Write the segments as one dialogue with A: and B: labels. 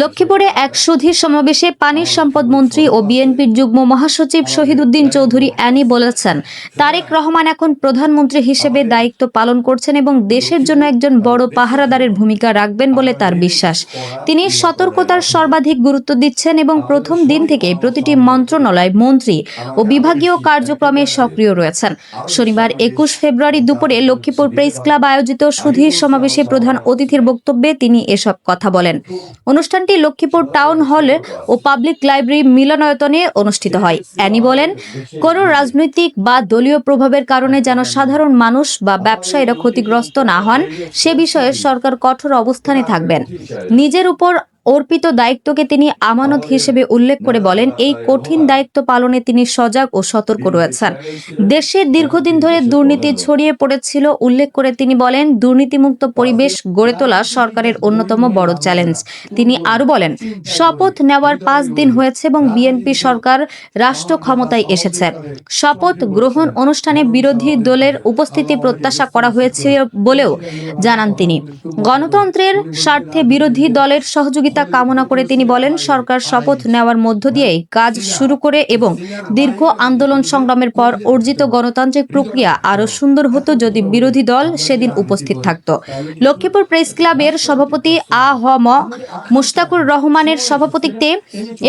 A: লক্ষ্মীপুরে এক সুধীর সমাবেশে পানির সম্পদ মন্ত্রী ও বিএনপির যুগ্ম মহাসচিব শহীদুদ্দিন চৌধুরী অ্যানি বলেছেন তারেক রহমান এখন প্রধানমন্ত্রী হিসেবে দায়িত্ব পালন করছেন এবং দেশের জন্য একজন বড় পাহারাদারের ভূমিকা রাখবেন বলে তার বিশ্বাস তিনি সতর্কতার সর্বাধিক গুরুত্ব দিচ্ছেন এবং প্রথম দিন থেকে প্রতিটি মন্ত্রণালয় মন্ত্রী ও বিভাগীয় কার্যক্রমে সক্রিয় রয়েছেন শনিবার একুশ ফেব্রুয়ারি দুপুরে লক্ষ্মীপুর প্রেস ক্লাব আয়োজিত সুধীর সমাবেশে প্রধান অতিথির বক্তব্যে তিনি এসব কথা বলেন অনুষ্ঠান অনুষ্ঠানটি লক্ষ্মীপুর টাউন হলে ও পাবলিক লাইব্রেরি মিলনায়তনে অনুষ্ঠিত হয় অ্যানি বলেন কোন রাজনৈতিক বা দলীয় প্রভাবের কারণে যেন সাধারণ মানুষ বা ব্যবসায়ীরা ক্ষতিগ্রস্ত না হন সে বিষয়ে সরকার কঠোর অবস্থানে থাকবেন নিজের উপর অর্পিত দায়িত্বকে তিনি আমানত হিসেবে উল্লেখ করে বলেন এই কঠিন দায়িত্ব পালনে তিনি সজাগ ও সতর্ক রয়েছেন দেশে দীর্ঘদিন ধরে দুর্নীতি ছড়িয়ে পড়েছিল উল্লেখ করে তিনি বলেন দুর্নীতিমুক্ত পরিবেশ গড়ে তোলা সরকারের অন্যতম বড় চ্যালেঞ্জ তিনি আরও বলেন শপথ নেওয়ার পাঁচ দিন হয়েছে এবং বিএনপি সরকার রাষ্ট্র ক্ষমতায় এসেছে শপথ গ্রহণ অনুষ্ঠানে বিরোধী দলের উপস্থিতি প্রত্যাশা করা হয়েছে বলেও জানান তিনি গণতন্ত্রের স্বার্থে বিরোধী দলের সহযোগিতা সহযোগিতা কামনা করে তিনি বলেন সরকার শপথ নেওয়ার মধ্য দিয়েই কাজ শুরু করে এবং দীর্ঘ আন্দোলন সংগ্রামের পর অর্জিত গণতান্ত্রিক প্রক্রিয়া আরও সুন্দর হতো যদি বিরোধী দল সেদিন উপস্থিত থাকত লক্ষ্মীপুর প্রেস ক্লাবের সভাপতি আ হ ম মুস্তাকুর রহমানের সভাপতিত্বে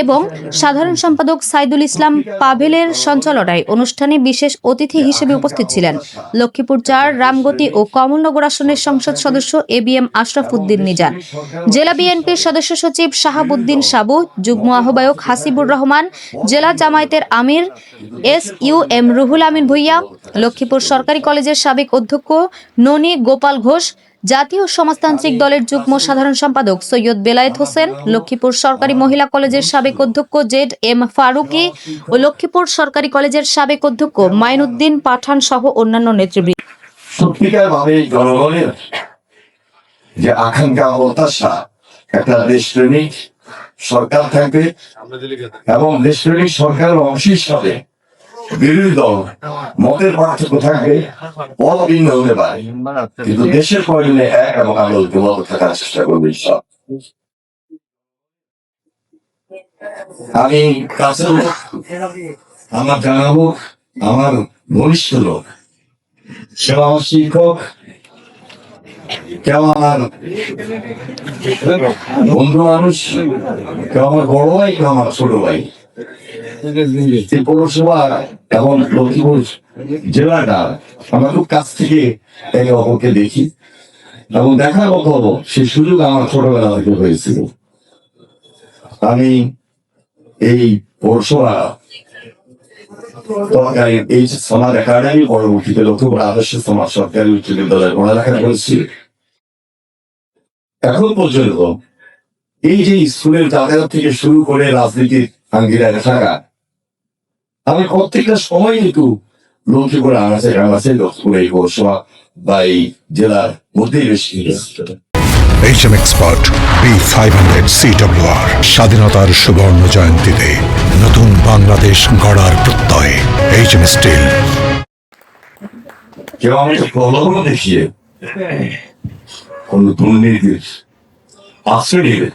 A: এবং সাধারণ সম্পাদক সাইদুল ইসলাম পাভেলের সঞ্চালনায় অনুষ্ঠানে বিশেষ অতিথি হিসেবে উপস্থিত ছিলেন লক্ষ্মীপুর চার রামগতি ও কমলনগর আসনের সংসদ সদস্য A B M Ashraf Uddin Nizan জেলা বিএনপির সদস্য সদস্য সচিব শাহাবুদ্দিন সাবু যুগ্ম আহ্বায়ক হাসিবুর রহমান জেলা জামায়াতের আমির S U M Ruhul Amin Bhuiyan Lakshmipur সরকারি কলেজের সাবেক অধ্যক্ষ ননী গোপাল ঘোষ জাতীয় সমাজতান্ত্রিক দলের যুগ্ম সাধারণ সম্পাদক সৈয়দ বেলায়েত হোসেন লক্ষ্মীপুর সরকারি মহিলা কলেজের সাবেক অধ্যক্ষ জেড এম ফারুকি ও লক্ষ্মীপুর সরকারি কলেজের সাবেক অধ্যক্ষ মাইনুদ্দিন পাঠান সহ অন্যান্য নেতৃবৃন্দ
B: ভাবে জনগণের যে আকাঙ্ক্ষা হতাশা একটা দেশ শ্রেণিক সরকার থাকবে এবং দেশ শ্রেণিক সরকারের অংশ হিসাবে বিরোধী দল মতের পার্থক্য থাকবে পদ হতে পারে কিন্তু দেশের প্রয়োজনে এক এবং আমরা ঐক্যবদ্ধ থাকার চেষ্টা করবে সব আমি কাছে আমার জানাবো আমার ভবিষ্যৎ লোক সেবা শিক্ষক আমার জেলাটা আমরা খুব কাছ থেকে অপরকে দেখি এবং দেখার সুযোগ আমার ছোটবেলা থেকে হয়েছিল আমি এই পৌরসভা এই সমাজ একাডেমি পরবর্তীতে করে আদর্শ সমাজ সরকারি উচ্চ বিদ্যালয়ে পড়ালেখা করেছি এখন পর্যন্ত এই যে স্কুলের যাতায়াত থেকে শুরু করে রাজনীতির আঙ্গিরা থাকা আমি প্রত্যেকটা সময় কিন্তু লক্ষ্য করে আনাচে কানাচে লক্ষ্য করে এই পৌরসভা বা এই জেলার মধ্যেই বেশি HM expert B five hundred CWR স্বাধীনতার সুবর্ণ জয়ন্তীতে নতুন বাংলাদেশ গড়ার প্রত্যয় এইচএম স্টিল কেউ আমাকে প্রলোভন দেখিয়ে কোনো দুর্নীতির আশ্রয় নেবে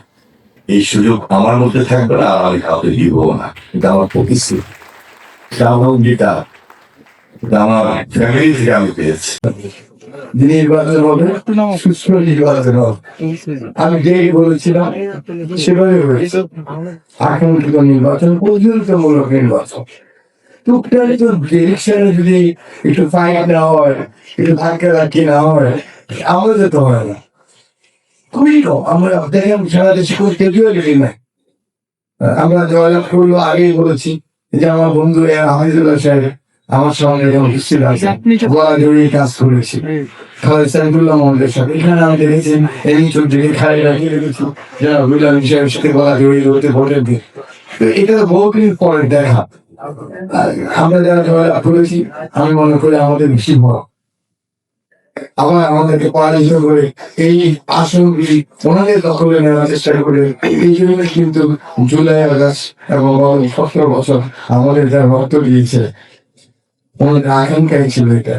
B: এই সুযোগ আমার মধ্যে থাকবে না আর আমি কাউকে দিব না এটা আমার প্রতিশ্রুতি আমার অঙ্গীকার এটা আমার ফ্যামিলি থেকে আমি পেয়েছি নির্বাচন যেই বলেছিলাম সেভাবে নির্বাচন যদি একটু ফাইট না হয় একটু ধাক্কা ধাক্কি না হয় আমাদের তো হয় না খুশিও আমরা দেখলাম কেউ গেলি না আমরা যোগাযোগ করলো আগেই বলেছি যে আমার বন্ধু হামিদুল্লাহ সাহেব আমার সঙ্গে যেমন হিস্ট্রি আছে গলা জড়িয়ে কাজ করেছি খালেদ সাইফুল্লাহ সাথে এখানে আমি দেখেছি এই চোখ দিকে রাখিয়ে রেখেছি যারা সাথে গলা জড়িয়ে ধরতে ভোটের দিন তো এটা তো বহুদিন পরে দেখা আমরা যারা যোগাযোগ করেছি আমি মনে করি আমাদের বেশি বড় আবার আমাদেরকে পরাজিত করে এই আসনগুলি ওনাদের দখলে নেওয়ার চেষ্টা করে এই জন্য কিন্তু জুলাই আগস্ট এবং সতেরো বছর আমাদের যা রক্ত দিয়েছে ওনাদের আকাঙ্ক্ষাই ছিল এটা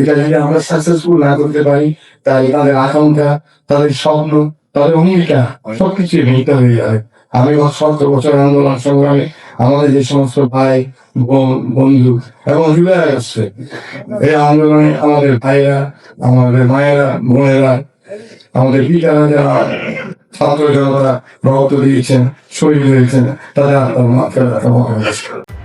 B: এটা যদি আমরা সাকসেসফুল না করতে পারি তাই তাদের আকাঙ্ক্ষা তাদের স্বপ্ন তাদের অঙ্গীকার সবকিছু ভেঙে হয়ে যায় আমি সতেরো বছর আন্দোলন সংগ্রামে আমাদের যে সমস্ত ভাই বন্ধু এবং হৃদয় আসছে এই আন্দোলনে আমাদের ভাইরা আমাদের মায়েরা বোনেরা আমাদের পিতারা যারা ছাত্র জনতারা রক্ত দিয়েছেন শহীদ হয়েছেন তারা আত্মার মাত্রা